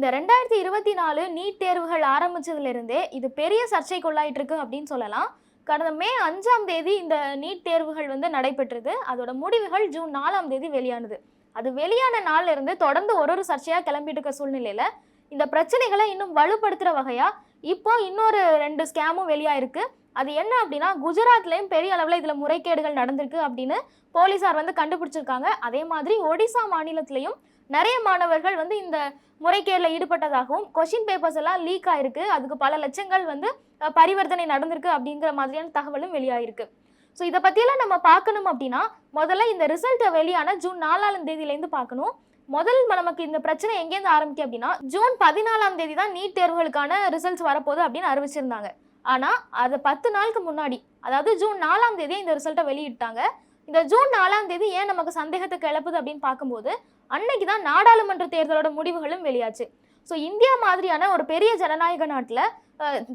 இந்த ரெண்டாயிரத்தி இருபத்தி நாலு நீட் தேர்வுகள் ஆரம்பிச்சதுலேருந்தே இது பெரிய சர்ச்சைக்குள்ளாயிட்டு இருக்கு அப்படின்னு சொல்லலாம். கடந்த மே அஞ்சாம் தேதி இந்த நீட் தேர்வுகள் வந்து நடைபெற்றது. அதோட முடிவுகள் ஜூன் நாலாம் தேதி வெளியானது. அது வெளியான நாள்ல இருந்து தொடர்ந்து ஒரு ஒரு சர்ச்சையாக கிளம்பிட்டு இருக்க சூழ்நிலையில இந்த பிரச்சனைகளை இன்னும் வலுப்படுத்துற வகையா இப்போ இன்னொரு ரெண்டு ஸ்கேமும் வெளியாயிருக்கு. அது என்ன அப்படின்னா குஜராத்லேயும் பெரிய அளவில் இதில் முறைகேடுகள் நடந்திருக்கு அப்படின்னு போலீசார் வந்து கண்டுபிடிச்சிருக்காங்க. அதே மாதிரி ஒடிசா மாநிலத்திலையும் நிறைய மாணவர்கள் வந்து இந்த முறைகேடில் ஈடுபட்டதாகவும் கொஷின் பேப்பர்ஸ் எல்லாம் லீக் ஆயிருக்கு. அதுக்கு பல லட்சங்கள் வந்து பரிவர்த்தனை நடந்திருக்கு அப்படிங்கிற மாதிரியான தகவலும் வெளியாயிருக்கு. ஸோ இதை பற்றியெல்லாம் நம்ம பார்க்கணும் அப்படின்னா முதல்ல இந்த ரிசல்ட்டை வெளியான ஜூன் நாலாம் தேதியிலேருந்து பார்க்கணும். முதல் நமக்கு இந்த பிரச்சனை எங்கேருந்து ஆரம்பிக்கும் அப்படின்னா ஜூன் பதினாலாம் தேதி தான் நீட் தேர்வுகளுக்கான ரிசல்ட்ஸ் வரப்போகுது அப்படின்னு அறிவிச்சிருந்தாங்க. ஆனால் அது பத்து நாளுக்கு முன்னாடி அதாவது ஜூன் நாலாம் தேதி இந்த ரிசல்ட்டை வெளியிட்டாங்க. இந்த ஜூன் நாலாம் தேதி ஏன் நமக்கு சந்தேகத்தை கிளப்புது அப்படின்னு பார்க்கும்போது அன்னைக்கு தான் நாடாளுமன்ற தேர்தலோட முடிவுகளும் வெளியாச்சு. ஸோ இந்தியா மாதிரியான ஒரு பெரிய ஜனநாயக நாட்டில்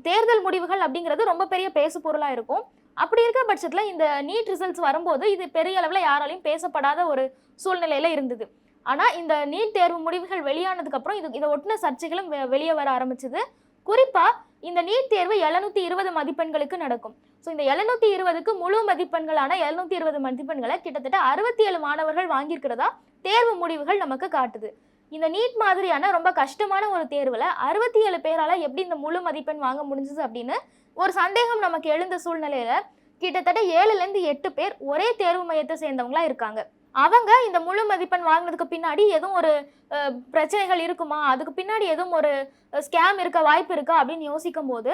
தேர்தல் முடிவுகள் அப்படிங்கிறது ரொம்ப பெரிய பேசு பொருளாக இருக்கும். அப்படி இருக்க பட்சத்தில் இந்த நீட் ரிசல்ட்ஸ் வரும்போது இது பெரிய அளவில் யாராலையும் பேசப்படாத ஒரு சூழ்நிலையில் இருந்தது. ஆனால் இந்த நீட் தேர்வு முடிவுகள் வெளியானதுக்கப்புறம் இது இதை ஒட்டின சர்ச்சைகளும் வெளியே வர ஆரம்பிச்சது. குறிப்பாக இந்த நீட் தேர்வு எழுநூத்தி இருபது மதிப்பெண்களுக்கு நடக்கும். ஸோ இந்த எழுநூத்தி இருபதுக்கு முழு மதிப்பெண்களான எழுநூத்தி இருபது மதிப்பெண்களை கிட்டத்தட்ட அறுபத்தி ஏழு மாணவர்கள் வாங்கியிருக்கிறதா தேர்வு முடிவுகள் நமக்கு காட்டுது. இந்த நீட் மாதிரியான ரொம்ப கஷ்டமான ஒரு தேர்வில் அறுபத்தி ஏழு பேரால் எப்படி இந்த முழு மதிப்பெண் வாங்க முடிஞ்சது அப்படின்னு ஒரு சந்தேகம் நமக்கு எழுந்த சூழ்நிலையில கிட்டத்தட்ட ஏழுலேருந்து எட்டு பேர் ஒரே தேர்வு மையத்தை சேர்ந்தவங்களா இருக்காங்க. அவங்க இந்த முழு மதிப்பெண் வாங்கினதுக்கு பின்னாடி எதுவும் ஒரு பிரச்சனைகள் இருக்குமா? அதுக்கு பின்னாடி எதுவும் ஒரு ஸ்கேம் இருக்க வாய்ப்பு இருக்கா? அப்படின்னு யோசிக்கும் போது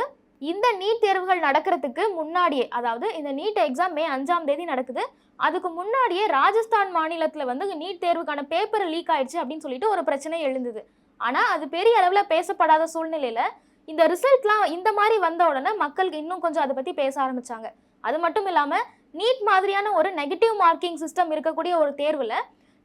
இந்த நீட் தேர்வுகள் நடக்கிறதுக்கு முன்னாடியே அதாவது இந்த நீட் எக்ஸாம் மே அஞ்சாம் தேதி நடக்குது. அதுக்கு முன்னாடியே ராஜஸ்தான் மாநிலத்தில் வந்து நீட் தேர்வுக்கான பேப்பர் லீக் ஆயிடுச்சு அப்படின்னு சொல்லிட்டு ஒரு பிரச்சனை எழுந்தது. ஆனால் அது பெரிய அளவில் பேசப்படாத சூழ்நிலையில் இந்த ரிசல்ட்லாம் இந்த மாதிரி வந்த உடனே மக்களுக்கு இன்னும் கொஞ்சம் அதை பற்றி பேச ஆரம்பிச்சாங்க. அது மட்டும் இல்லாமல் நீட் மாதிரியான ஒரு நெகட்டிவ் மார்க்கிங் சிஸ்டம் இருக்கக்கூடிய ஒரு தேர்வில்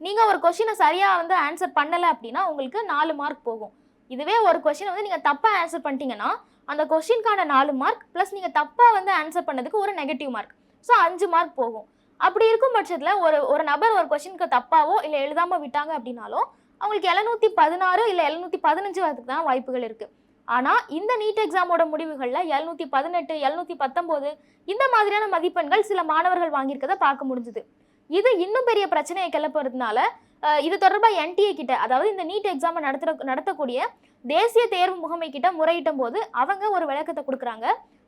நீங்கள் ஒரு கொஷினை சரியாக வந்து ஆன்சர் பண்ணலை அப்படின்னா உங்களுக்கு நாலு மார்க் போகும். இதுவே ஒரு கொஷினை வந்து நீங்கள் தப்பாக ஆன்சர் பண்ணிட்டீங்கன்னா அந்த கொஷினுக்கான நாலு மார்க் ப்ளஸ் நீங்கள் தப்பாக வந்து ஆன்சர் பண்ணதுக்கு ஒரு நெகட்டிவ் மார்க் ஸோ அஞ்சு மார்க் போகும். அப்படி இருக்கும் பட்சத்தில் ஒரு ஒரு நபர் ஒரு கொஷினுக்கு தப்பாவோ இல்லை எழுதாமல் விட்டாங்க அப்படின்னாலும் அவங்களுக்கு எழுநூற்றி பதினாறு இல்லை எழுநூற்றி பதினஞ்சு வரதுக்கு தான் வாய்ப்புகள் இருக்குது ஆனால் இந்த நீட் எக்ஸாமோட முடிவுகளில் எழுநூற்றி பதினெட்டு எழுநூற்றி பத்தொம்போது இந்த மாதிரியான மதிப்பெண்கள் சில மாணவர்கள் வாங்கியிருக்கதை பார்க்க முடிஞ்சுது. இது இன்னும் பெரிய பிரச்சனையை கிளப்புறதுனால இது தொடர்பாக என்டிஏ கிட்ட அதாவது இந்த நீட் எக்ஸாமை நடத்துற நடத்தக்கூடிய தேசிய தேர்வு முகமை கிட்ட முறையிட்டும் போது அவங்க ஒரு விளக்கத்தை கொடுக்குறாங்க.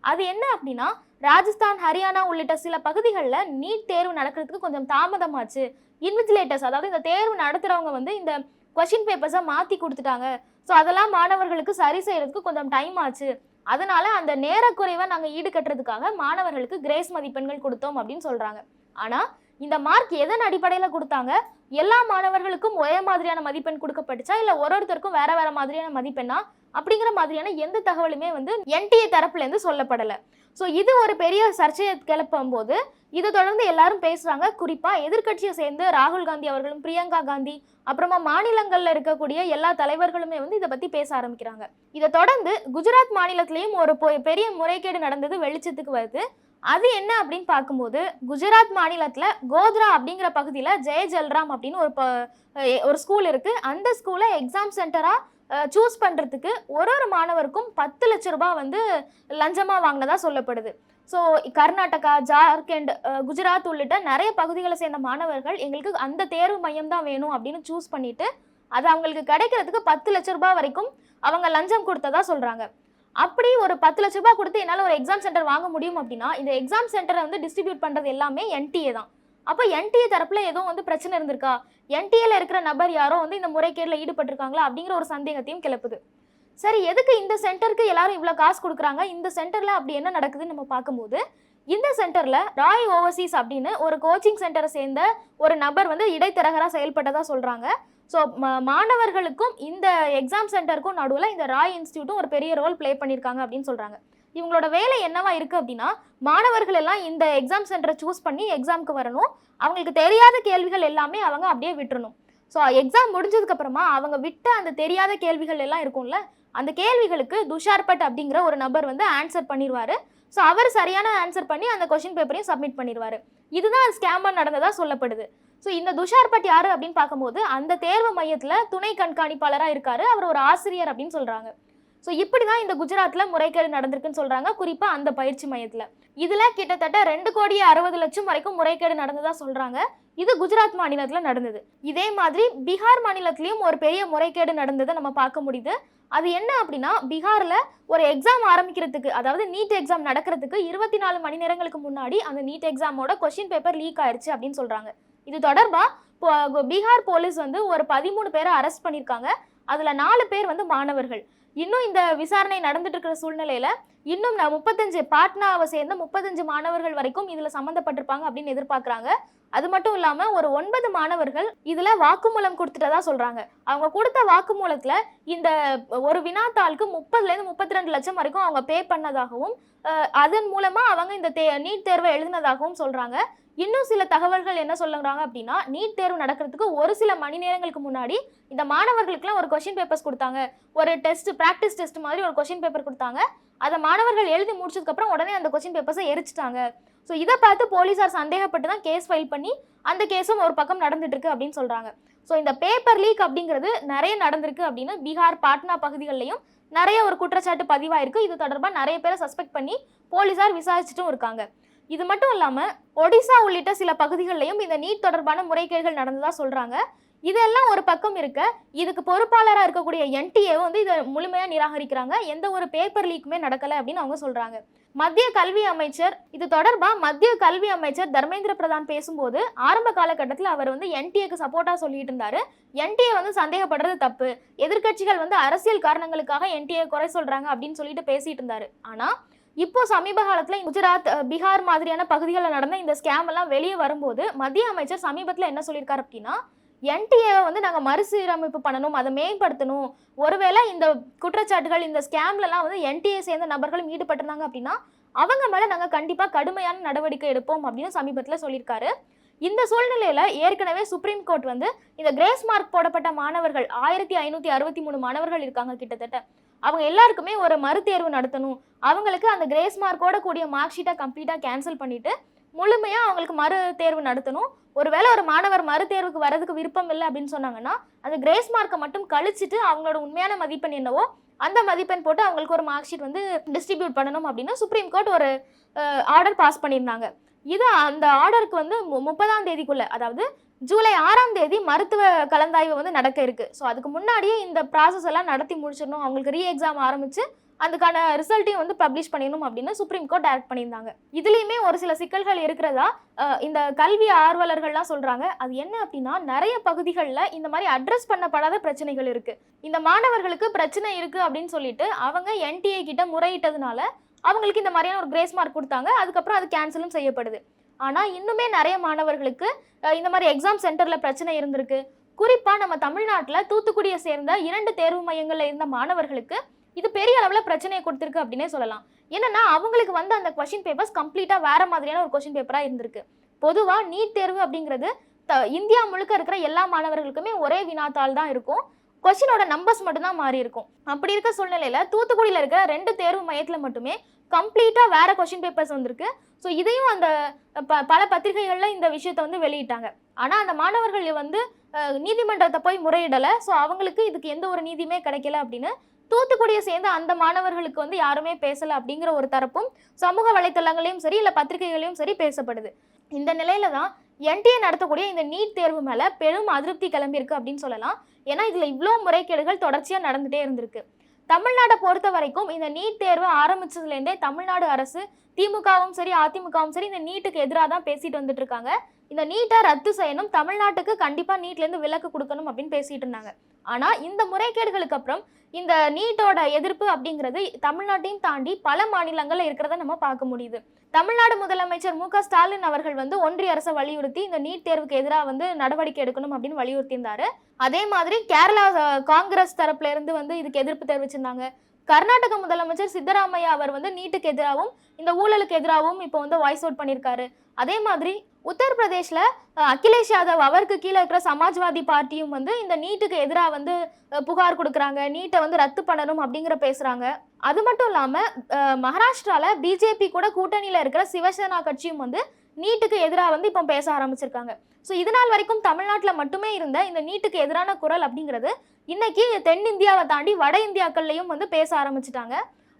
அது என்ன அப்படின்னா ராஜஸ்தான் ஹரியானா உள்ளிட்ட சில பகுதிகளில் நீட் தேர்வு நடக்கிறதுக்கு கொஞ்சம் தாமதமாச்சு. இன்விஜிலேட்டர்ஸ் அதாவது இந்த தேர்வு நடத்துகிறவங்க வந்து இந்த கொஷின் பேப்பர்ஸை மாற்றி கொடுத்துட்டாங்க. ஸோ அதெல்லாம் மாணவர்களுக்கு சரி செய்கிறதுக்கு கொஞ்சம் டைம் ஆச்சு. அதனால அந்த நேரக்குறைவை நாங்கள் ஈடுகட்டுறதுக்காக மாணவர்களுக்கு கிரேஸ் மதிப்பெண்கள் கொடுத்தோம் அப்படின்னு சொல்கிறாங்க ஆனால் இந்த மார்க் எதன் அடிப்படையில் கொடுத்தாங்க? எல்லா மாணவர்களுக்கும் ஒரே மாதிரியான மதிப்பெண் கொடுக்கப்பட்டுச்சா? இல்லை ஒரு ஒருத்தருக்கும் வேற வேற மாதிரியான மதிப்பெண்ணா? அப்படிங்கிற மாதிரியான எந்த தகவலுமே வந்து என்டிஏ தரப்புலேருந்து சொல்லப்படலை. ஸோ இது ஒரு பெரிய சர்ச்சையை கிளப்பும் போது இதை தொடர்ந்து எல்லாரும் பேசுகிறாங்க குறிப்பாக எதிர்கட்சியை சேர்ந்து ராகுல் காந்தி அவர்களும் பிரியங்கா காந்தி அப்புறமா மாநிலங்களில் இருக்கக்கூடிய எல்லா தலைவர்களுமே வந்து இதை பற்றி பேச ஆரம்பிக்கிறாங்க. இதை தொடர்ந்து குஜராத் மாநிலத்திலையும் ஒரு பொ- பெரிய முறைகேடு நடந்தது வெளிச்சத்துக்கு வருது. அது என்ன அப்படின்னு பார்க்கும்போது குஜராத் மாநிலத்தில் கோத்ரா அப்படிங்கிற பகுதியில் ஜெய ஜல்ராம் அப்படின்னு ஒரு ப- ஒரு ஸ்கூல் இருக்குது அந்த ஸ்கூலை எக்ஸாம் சென்டராக சூஸ் பண்ணுறதுக்கு ஒரு ஒரு மாணவருக்கும் பத்து லட்ச ரூபாய் வந்து லஞ்சமாக வாங்கினதாக சொல்லப்படுது. ஸோ கர்நாடகா ஜார்க்கண்ட் குஜராத் உள்ளிட்ட நிறைய பகுதிகளை சேர்ந்த மாணவர்கள் எங்களுக்கு அந்த தேர்வு மையம் தான் வேணும் அப்படின்னு சூஸ் பண்ணிட்டு அது அவங்களுக்கு கிடைக்கிறதுக்கு பத்து லட்ச ரூபாய் வரைக்கும் அவங்க லஞ்சம் கொடுத்ததா சொல்கிறாங்க அப்படி ஒரு பத்து லட்ச ரூபாய் கொடுத்து என்னால் ஒரு எக்ஸாம் சென்டர் வாங்க முடியும் அப்படின்னா இந்த எக்ஸாம் சென்டரை வந்து டிஸ்ட்ரிபியூட் பண்ணுறது எல்லாமே என்டிஏ தான். அப்போ என்டிஏ தரப்புல எதுவும் வந்து பிரச்சனை இருந்திருக்கா? என்டிஏல இருக்கிற நபர் யாரோ வந்து இந்த முறைகேடில் ஈடுபட்டிருக்காங்களா? அப்படிங்கிற ஒரு சந்தேகத்தையும் கிளப்புது. சரி எதுக்கு இந்த சென்டருக்கு எல்லாரும் இவ்வளோ காசு கொடுக்குறாங்க? இந்த சென்டரில் அப்படி என்ன நடக்குதுன்னு நம்ம பார்க்கும்போது இந்த சென்டரில் ராய் ஓவர்சீஸ் அப்படின்னு ஒரு கோச்சிங் சென்டரை சேர்ந்த ஒரு நபர் வந்து இடைத்தரகராக செயல்பட்டதா சொல்கிறாங்க ஸோ மாணவர்களுக்கும் இந்த எக்ஸாம் சென்டருக்கும் நடுவில் இந்த ராய் இன்ஸ்டியூட்டும் ஒரு பெரிய ரோல் ப்ளே பண்ணியிருக்காங்க அப்படின்னு சொல்கிறாங்க இவங்களோட வேலை என்னவா இருக்குது அப்படின்னா மாணவர்கள் எல்லாம் இந்த எக்ஸாம் சென்டரை சூஸ் பண்ணி எக்ஸாம்க்கு வரணும். அவங்களுக்கு தெரியாத கேள்விகள் எல்லாமே அவங்க அப்படியே விட்டுறணும். ஸோ எக்ஸாம் முடிஞ்சதுக்கு அப்புறமா அவங்க விட்ட அந்த தெரியாத கேள்விகள் எல்லாம் இருக்கும்ல அந்த கேள்விகளுக்கு துஷார் பட் அப்படிங்கிற ஒரு நபர் வந்து ஆன்சர் பண்ணிடுவாரு ஸோ அவர் சரியான ஆன்சர் பண்ணி அந்த கொஷின் பேப்பரையும் சப்மிட் பண்ணிடுவாரு இதுதான் ஸ்கேமர் நடந்ததாக சொல்லப்படுது. ஸோ இந்த துஷார் பட் யாரு அப்படின்னு பார்க்கும்போது அந்த தேர்வு மையத்தில் துணை கண்காணிப்பாளராக இருக்காரு. அவர் ஒரு ஆசிரியர் அப்படின்னு சொல்கிறாங்க ஸோ இப்படி தான் இந்த குஜராத்தில் முறைகேடு நடந்திருக்குன்னு சொல்கிறாங்க குறிப்பாக அந்த பயிற்சி மையத்தில். இதில் கிட்டத்தட்ட ரெண்டு கோடியே அறுபது லட்சம் வரைக்கும் முறைகேடு நடந்ததாக சொல்கிறாங்க இது குஜராத் மாநிலத்தில் நடந்தது. இதே மாதிரி பீகார் மாநிலத்திலையும் ஒரு பெரிய முறைகேடு நடந்ததை நம்ம பார்க்க முடியுது. அது என்ன அப்படின்னா பீகாரில் ஒரு எக்ஸாம் ஆரம்பிக்கிறதுக்கு அதாவது நீட் எக்ஸாம் நடக்கிறதுக்கு இருபத்தி நாலு மணி நேரங்களுக்கு முன்னாடி அந்த நீட் எக்ஸாமோட கொஷின் பேப்பர் லீக் ஆயிடுச்சு அப்படின்னு சொல்கிறாங்க இது தொடர்பாக பீகார் போலீஸ் வந்து ஒரு பதிமூணு பேரை அரெஸ்ட் பண்ணியிருக்காங்க அதில் நாலு பேர் வந்து மாணவர்கள். இன்னும் இந்த விசாரணை நடந்துட்டு இருக்கிற சூழ்நிலையில இன்னும் நான் முப்பத்தஞ்சு பாட்னாவை சேர்ந்த முப்பத்தஞ்சு மாணவர்கள் வரைக்கும் இதில் சம்மந்தப்பட்டிருப்பாங்க அப்படின்னு எதிர்பார்க்குறாங்க. அது மட்டும் இல்லாமல் ஒரு ஒன்பது மாணவர்கள் இதில் வாக்குமூலம் கொடுத்துட்டதா சொல்கிறாங்க அவங்க கொடுத்த வாக்குமூலத்தில் இந்த ஒரு வினாத்தாளுக்கு முப்பதுலேருந்து முப்பத்தி ரெண்டு லட்சம் வரைக்கும் அவங்க பே பண்ணதாகவும் அதன் மூலமாக அவங்க இந்த தே நீட் தேர்வை எழுதினதாகவும் சொல்கிறாங்க இன்னும் சில தகவல்கள் என்ன சொல்லுறாங்க அப்படின்னா நீட் தேர்வு நடக்கிறதுக்கு ஒரு சில மணி நேரங்களுக்கு முன்னாடி இந்த மாணவர்களுக்குலாம் ஒரு கொஷின் பேப்பர்ஸ் கொடுத்தாங்க. ஒரு டெஸ்ட் ப்ராக்டிஸ் டெஸ்ட் மாதிரி ஒரு கொஷின் பேப்பர் கொடுத்தாங்க. அதை மாணவர்கள் எழுதி முடிச்சதுக்கப்புறம் உடனே அந்த கொஸ்டின் பேப்பர்ஸை எரிச்சிட்டாங்க. ஸோ இதை பார்த்து போலீஸார் சந்தேகப்பட்டு தான் கேஸ் ஃபைல் பண்ணி அந்த கேஸும் ஒரு பக்கம் நடந்துட்டு இருக்கு அப்படின்னு சொல்கிறாங்க ஸோ இந்த பேப்பர் லீக் அப்படிங்கிறது நிறைய நடந்திருக்கு அப்படின்னு பீகார் பாட்னா பகுதிகளிலையும் நிறைய ஒரு குற்றச்சாட்டு பதிவாயிருக்கு. இது தொடர்பாக நிறைய பேரை சஸ்பெக்ட் பண்ணி போலீஸார் விசாரிச்சுட்டும் இருக்காங்க. இது மட்டும் இல்லாமல் ஒடிசா உள்ளிட்ட சில பகுதிகளிலையும் இந்த நீட் தொடர்பான முறைகேடுகள் நடந்ததாக சொல்கிறாங்க இதெல்லாம் ஒரு பக்கம் இருக்க இதுக்கு பொறுப்பாளராக இருக்கக்கூடிய என்டிஏ வந்து இதை முழுமையாக நிராகரிக்கிறாங்க. எந்த ஒரு பேப்பர் லீக்குமே நடக்கலை அப்படின்னு அவங்க சொல்கிறாங்க மத்திய கல்வி அமைச்சர் இது தொடர்பாக மத்திய கல்வி அமைச்சர் தர்மேந்திர பிரதான் பேசும்போது ஆரம்ப காலகட்டத்தில் அவர் வந்து என்டிஏக்கு சப்போர்ட்டாக சொல்லிட்டு இருந்தாரு. என்டிஏ வந்து சந்தேகப்படுறது தப்பு. எதிர்க்கட்சிகள் வந்து அரசியல் காரணங்களுக்காக என்டிஏ குறை சொல்கிறாங்க அப்படின்னு சொல்லிட்டு பேசிட்டு இருந்தாரு. ஆனால் இப்போ சமீப காலத்தில் குஜராத் பீகார் மாதிரியான பகுதிகளில் நடந்த இந்த ஸ்கேம் எல்லாம் வெளியே வரும்போது மத்திய அமைச்சர் சமீபத்தில் என்ன சொல்லியிருக்காரு அப்படின்னா என்டிஏவை வந்து நாங்கள் மறுசீரமைப்பு பண்ணணும் அதை மேம்படுத்தணும். ஒருவேளை இந்த குற்றச்சாட்டுகள் இந்த ஸ்கேம்லலாம் வந்து என்டிஏ சேர்ந்த நபர்களும் ஈடுபட்டிருந்தாங்க அப்படின்னா அவங்க மேலே நாங்கள் கண்டிப்பாக கடுமையான நடவடிக்கை எடுப்போம் அப்படின்னு சமீபத்தில் சொல்லியிருக்காரு. இந்த சூழ்நிலையில் ஏற்கனவே சுப்ரீம் கோர்ட் வந்து இந்த கிரேஸ் மார்க் போடப்பட்ட மாணவர்கள் ஆயிரத்தி ஐநூற்றி அறுபத்தி மூணு மாணவர்கள் இருக்காங்க கிட்டத்தட்ட. அவங்க எல்லாருக்குமே ஒரு மறுதேர்வு நடத்தணும். அவங்களுக்கு அந்த கிரேஸ் மார்க்கோட கூடிய மார்க் ஷீட்டை கம்ப்ளீட்டாக கேன்சல் பண்ணிவிட்டு முழுமையாக அவங்களுக்கு மறு தேர்வு நடத்தணும். ஒருவேளை ஒரு மாணவர் மறு தேர்வுக்கு வரதுக்கு விருப்பம் இல்லை அப்படின்னு சொன்னாங்கன்னா அந்த கிரேஸ் மார்க்கை மட்டும் கழிச்சிட்டு அவங்களோட உண்மையான மதிப்பெண் என்னவோ அந்த மதிப்பெண் போட்டு அவங்களுக்கு ஒரு மார்க் ஷீட் வந்து டிஸ்ட்ரிபியூட் பண்ணணும் அப்படின்னு சுப்ரீம் கோர்ட் ஒரு ஆர்டர் பாஸ் பண்ணியிருந்தாங்க. இது அந்த ஆர்டருக்கு வந்து மு- முப்பதாம் தேதிக்குள்ளே அதாவது ஜூலை ஆறாம் தேதி மருத்துவ கலந்தாய்வு வந்து நடக்க இருக்குது ஸோ அதுக்கு முன்னாடியே இந்த ப்ராசஸ் எல்லாம் நடத்தி முடிச்சிடணும். அவங்களுக்கு ரீ எக்ஸாம் ஆரம்பித்து அதுக்கான ரிசல்ட்டையும் வந்து பப்ளிஷ் பண்ணிடணும் அப்படின்னு சுப்ரீம் கோர்ட் டைரக்ட் பண்ணியிருந்தாங்க. இதுலேயுமே ஒரு சில சிக்கல்கள் இருக்கிறதா இந்த கல்வி ஆர்வலர்கள்லாம் சொல்கிறாங்க அது என்ன அப்படின்னா நிறைய பகுதிகளில் இந்த மாதிரி அட்ரஸ் பண்ணப்படாத பிரச்சனைகள் இருக்குது இந்த மாணவர்களுக்கு பிரச்சனை இருக்குது அப்படின்னு சொல்லிட்டு அவங்க என்டிஏ கிட்ட முறையிட்டதுனால அவங்களுக்கு இந்த மாதிரியான ஒரு கிரேஸ் மார்க் கொடுத்தாங்க. அதுக்கப்புறம் அது கேன்சலும் செய்யப்படுது. ஆனால் இன்னுமே நிறைய மாணவர்களுக்கு இந்த மாதிரி எக்ஸாம் சென்டரில் பிரச்சனை இருந்திருக்கு. குறிப்பாக நம்ம தமிழ்நாட்டில் தூத்துக்குடியை சேர்ந்த இரண்டு தேர்வு மையங்களில் இருந்த மாணவர்களுக்கு இது பெரிய அளவில் பிரச்சனையை கொடுத்துருக்கு அப்படின்னே சொல்லலாம். என்னன்னா அவங்களுக்கு வந்து அந்த கொஷின் பேப்பர்ஸ் கம்ப்ளீட்டாக வேற மாதிரியான ஒரு கொஷின் பேப்பராக இருந்திருக்கு. பொதுவாக நீட் தேர்வு அப்படிங்கிறது த இந்தியா முழுக்க இருக்கிற எல்லா மாணவர்களுக்குமே ஒரே வினாத்தாள் தான் இருக்கும். கொஷினோட நம்பர்ஸ் மட்டும்தான் மாறி இருக்கும். அப்படி இருக்க சூழ்நிலையில் தூத்துக்குடியில் இருக்கிற ரெண்டு தேர்வு மையத்தில் மட்டுமே கம்ப்ளீட்டாக வேற கொஷின் பேப்பர்ஸ் வந்திருக்கு. ஸோ இதையும் அந்த ப பல பத்திரிகைகளில் இந்த விஷயத்தை வந்து வெளியிட்டாங்க. ஆனால் அந்த மாணவர்கள் வந்து நீதிமன்றத்தை போய் முறையிடலை. ஸோ அவங்களுக்கு இதுக்கு எந்த ஒரு நீதியுமே கிடைக்கல அப்படின்னு தூத்துக்குடியை சேர்ந்த அந்த மாணவர்களுக்கு வந்து யாருமே பேசலை அப்படிங்கிற ஒரு தரப்பும் சமூக வலைத்தளங்களையும் சரி இல்லை பத்திரிகைகளையும் சரி பேசப்படுது. இந்த நிலையில தான் என்டிஏ நடத்தக்கூடிய இந்த நீட் தேர்வு மேலே பெரும் அதிருப்தி கிளம்பியிருக்கு அப்படின்னு சொல்லலாம். ஏன்னா இதில் இவ்வளோ முறைகேடுகள் தொடர்ச்சியாக நடந்துகிட்டே இருந்திருக்கு. தமிழ்நாட்டை பொறுத்த வரைக்கும் இந்த நீட் தேர்வு ஆரம்பிச்சதுலேருந்தே தமிழ்நாடு அரசு திமுகவும் சரி அதிமுகவும் சரி இந்த நீட்டுக்கு எதிராக தான் பேசிட்டு வந்துட்டு இருக்காங்க. இந்த நீட்டை ரத்து செய்யணும். தமிழ்நாட்டுக்கு கண்டிப்பாக நீட்லேருந்து விலக்கு கொடுக்கணும் அப்படின்னு பேசிகிட்டு இருந்தாங்க. ஆனால் இந்த முறைகேடுகளுக்கு அப்புறம் இந்த நீட்டோட எதிர்ப்பு அப்படிங்கிறது தமிழ்நாட்டையும் தாண்டி பல மாநிலங்களில் இருக்கிறத நம்ம பார்க்க முடியுது. தமிழ்நாடு முதலமைச்சர் மு ஸ்டாலின் அவர்கள் வந்து ஒன்றிய அரசை வலியுறுத்தி இந்த நீட் தேர்வுக்கு எதிராக வந்து நடவடிக்கை எடுக்கணும் அப்படின்னு வலியுறுத்தியிருந்தாரு. அதே மாதிரி கேரளா காங்கிரஸ் தரப்புல இருந்து வந்து இதுக்கு எதிர்ப்பு தெரிவிச்சிருந்தாங்க. கர்நாடக முதலமைச்சர் சித்தராமையா அவர் வந்து நீட்டுக்கு எதிராகவும் இந்த ஊழலுக்கு எதிராகவும் இப்போ வந்து வாய்ஸ் அவுட் பண்ணியிருக்காரு. அதே மாதிரி உத்தரப்பிரதேஷ்ல அகிலேஷ் யாதவ் அவருக்கு கீழே இருக்கிற சமாஜ்வாதி பார்ட்டியும் வந்து இந்த நீட்டுக்கு எதிராக வந்து புகார் கொடுக்குறாங்க. நீட்டை வந்து ரத்து பண்ணணும் அப்படிங்கிற பேசுகிறாங்க அது மட்டும் இல்லாமல் மகாராஷ்டிராவில் பிஜேபி கூட கூட்டணியில் இருக்கிற சிவசேனா கட்சியும் வந்து நீட்டுக்கு எதிராக வந்து இப்போ பேச ஆரம்பிச்சிருக்காங்க. ஸோ இது நாள் வரைக்கும் தமிழ்நாட்டில் மட்டுமே இருந்த இந்த நீட்டுக்கு எதிரான குரல் அப்படிங்கிறது இன்னைக்கு தென்னிந்தியாவை தாண்டி வட இந்தியாக்கள்லையும் வந்து பேச ஆரம்பிச்சிட்டாங்க.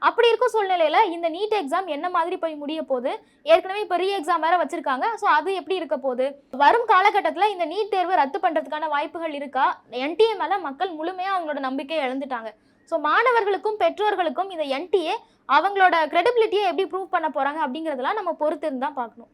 அப்படி இருக்கும் சூழ்நிலையில் இந்த நீட் எக்ஸாம் என்ன மாதிரி போய் முடிய போகுது? ஏற்கனவே இப்போ ரீ எக்ஸாம் வேற வச்சிருக்காங்க. ஸோ அது எப்படி இருக்க போகுது? வரும் காலகட்டத்தில் இந்த நீட் தேர்வு ரத்து பண்ணுறதுக்கான வாய்ப்புகள் இருக்கா? என்டிஏ மேலே மக்கள் முழுமையாக அவங்களோட நம்பிக்கையை இழந்துட்டாங்க. ஸோ மாணவர்களுக்கும் பெற்றோர்களுக்கும் இந்த என்டிஏ அவங்களோட கிரெடிபிலிட்டியை எப்படி ப்ரூவ் பண்ண போகிறாங்க அப்படிங்கிறதெல்லாம் நம்ம பொறுத்து இருந்தால் பார்க்கணும்.